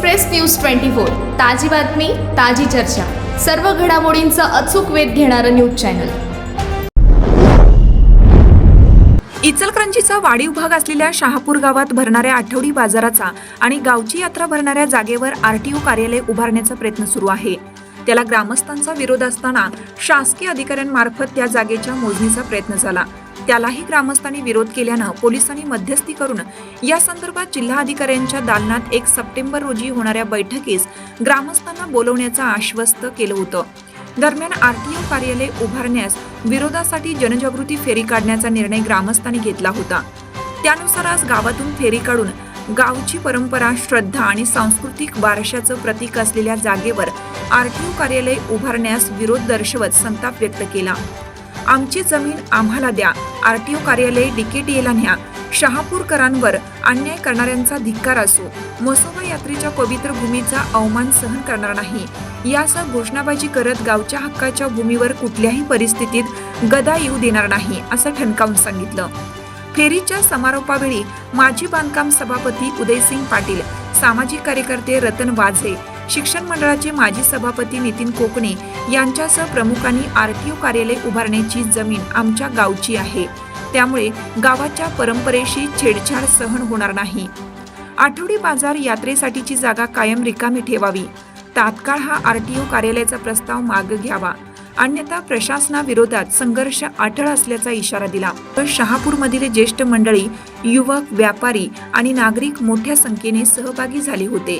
Express news twenty four ताजी बातमी ताजी चर्चा. सर्व घडामोडींचा अचूक वेध घेणारं न्यूज चॅनल. इचलकरंजीचा वाढीव भाग असलेल्या शहापूर गावात भरणाऱ्या आठवडी बाजाराचा आणि गावची यात्रा भरणाऱ्या जागेवर आरटीओ कार्यालय उभारण्याचा प्रयत्न सुरू आहे. त्याला ग्रामस्थांचा विरोध असताना शासकीय अधिकाऱ्यांमार्फत त्या जागेच्या मोजणीचा प्रयत्न झाला. त्यालाही ग्रामस्थांनी विरोध केल्यानं पोलिसांनी मध्यस्थी करून या संदर्भात जिल्हाधिकाऱ्यांच्या दालनात एक सप्टेंबर रोजी होणाऱ्या बैठकीस ग्रामस्थांना बोलवण्याचं आश्वस्त केलं होतं. दरम्यान आरटीओ कार्यालय उभारण्यास विरोधासाठी जनजागृती फेरी काढण्याचा निर्णय ग्रामस्थांनी घेतला होता. त्यानुसार आज गावातून फेरी काढून गावची परंपरा श्रद्धा आणि सांस्कृतिक वारशाचं प्रतीक असलेल्या जागेवर आरटीओ कार्यालय उभारण्यास विरोध दर्शवत संताप व्यक्त केला. आमची जमीन आम्हाला द्या. आरटीओ कार्यालय डीकेटीएला न्या. शहापूरकरांवर अन्याय करणाऱ्यांचा धिक्कार असो. मसोबा यात्रेच्या पवित्र भूमीचा अवमान सहन करणार नाही. यासह घोषणाबाजी करत गावच्या हक्काच्या भूमीवर कुठल्याही परिस्थितीत गदा येऊ देणार नाही असं ठणकावून सांगितलं. फेरीच्या समारोपावेळी माजी बांधकाम सभापती उदयसिंग पाटील सामाजिक कार्यकर्ते रतन वाझे शिक्षण मंडळाचे माजी सभापती नितीन कोकणे यांच्यासह प्रमुखांनी आरटीओ कार्यालय उभारण्याची जमीन आमच्या गावची आहे. त्यामुळे गावाच्या परंपरेशी छेडछाड सहन होणार नाही. आठवडी बाजार यात्रेसाठीची जागा कायम रिकामी ठेवावी. तात्काळ हा आरटीओ कार्यालयाचा प्रस्ताव मागे घ्यावा. अन्यथा प्रशासनाविरोधात संघर्ष अटळ असल्याचा इशारा दिला. तर शहापूरमधील ज्येष्ठ मंडळी युवक व्यापारी आणि नागरिक मोठ्या संख्येने सहभागी झाले होते.